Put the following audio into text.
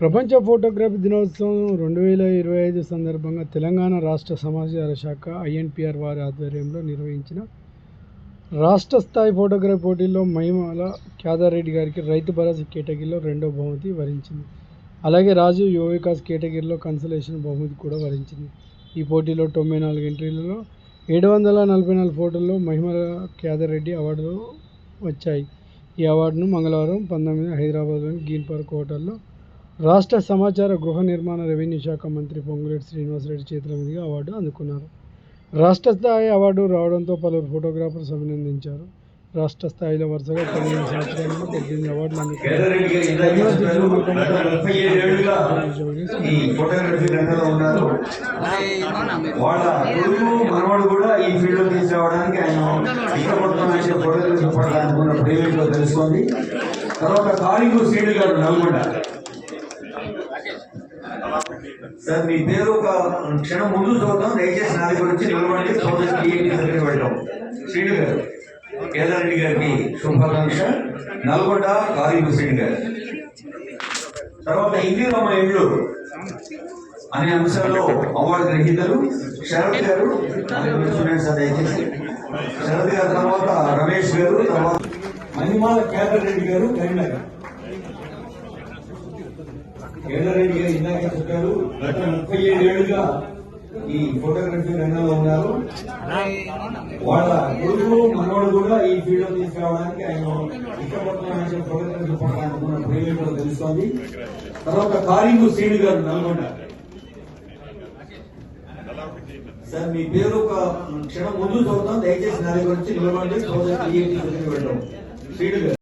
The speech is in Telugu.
ప్రపంచ ఫోటోగ్రఫీ దినోత్సవం రెండు వేల ఇరవై ఐదు సందర్భంగా తెలంగాణ రాష్ట్ర సమాచార శాఖ ఐఎన్పిఆర్ వారి ఆధ్వర్యంలో నిర్వహించిన రాష్ట్ర స్థాయి ఫోటోగ్రఫీ పోటీల్లో మహిమల క్యాదారెడ్డి గారికి రైతు భరోసా కేటగిరీలో రెండో బహుమతి వరించింది. అలాగే రాజు యువ వికాస్ కేటగిరీలో కన్సలేషన్ బహుమతి కూడా వరించింది. ఈ పోటీలో తొంభై నాలుగు ఎంట్రీలలో ఏడు వందల నలభై నాలుగు ఫోటోల్లో మహిమల క్యాదారెడ్డి అవార్డులు వచ్చాయి. ఈ అవార్డును మంగళవారం పంతొమ్మిది హైదరాబాద్లోని గ్రీన్ పార్క్ హోటల్లో రాష్ట్ర సమాచార గృహ నిర్మాణ రెవెన్యూ శాఖ మంత్రి పొంగులేటి శ్రీనివాసరెడ్డి చేతుల మీదుగా అవార్డు అందుకున్నారు. రాష్ట్ర స్థాయి అవార్డు రావడంతో పలువురు ఫోటోగ్రాఫర్స్ అభినందించారు. రాష్ట్ర స్థాయిలో వరుసగా పదిహేను సంవత్సరాల్లో పద్దెనిమిది అవార్డులు కూడా ఈ ఫీల్డ్ తీసుకురావడానికి ఆయన ఫోటోగ్రఫీ ప్రేమిలో తెలుస్తోంది తర్వాత కారింగు గారు నల్గొండ సార్ మీ పేరు ఒక క్షణం ముందు చూద్దాం దయచేసి నా దగ్గర వచ్చి నిలబడి సోదరి వెళ్ళాం శ్రీను గారు కేదారెడ్డి గారికి శుభాకాంక్ష. నల్గొండ కారింగు శ్రీను గారు. తర్వాత ఇందిరమ్మ ఇండ్లు అనే అంశాల్లో అవార్డు గ్రహీతలు శరత్ గారు స్టూడెంట్స్ దయచేసి. శరత్ గారు తర్వాత రమేష్ గారు తర్వాత మణిమాల కేదారెడ్డి గారు కరీంనగర్. కేదర్ గారు ఇందాక చెప్పారు గత ముప్పై ఏడేళ్ళుగా ఈ ఫోటోగ్రఫీ రంగంలో ఉన్నారు. వాళ్ళ గురువు మనవాడు కూడా ఈ ఫీల్డ్లో తీసుకురావడానికి ఆయన ఇష్టపడుతున్న ఫోటోగ్రఫీ పడడానికి ఉన్న తెలుస్తోంది. తర్వాత కారింగు శ్రీడు గారు నల్గొండ. సార్ మీ పేరు ఒక క్షణం ముందు చదువుతాం దయచేసి నా దగ్గర వచ్చి నిలబడి శ్రీడు గారు.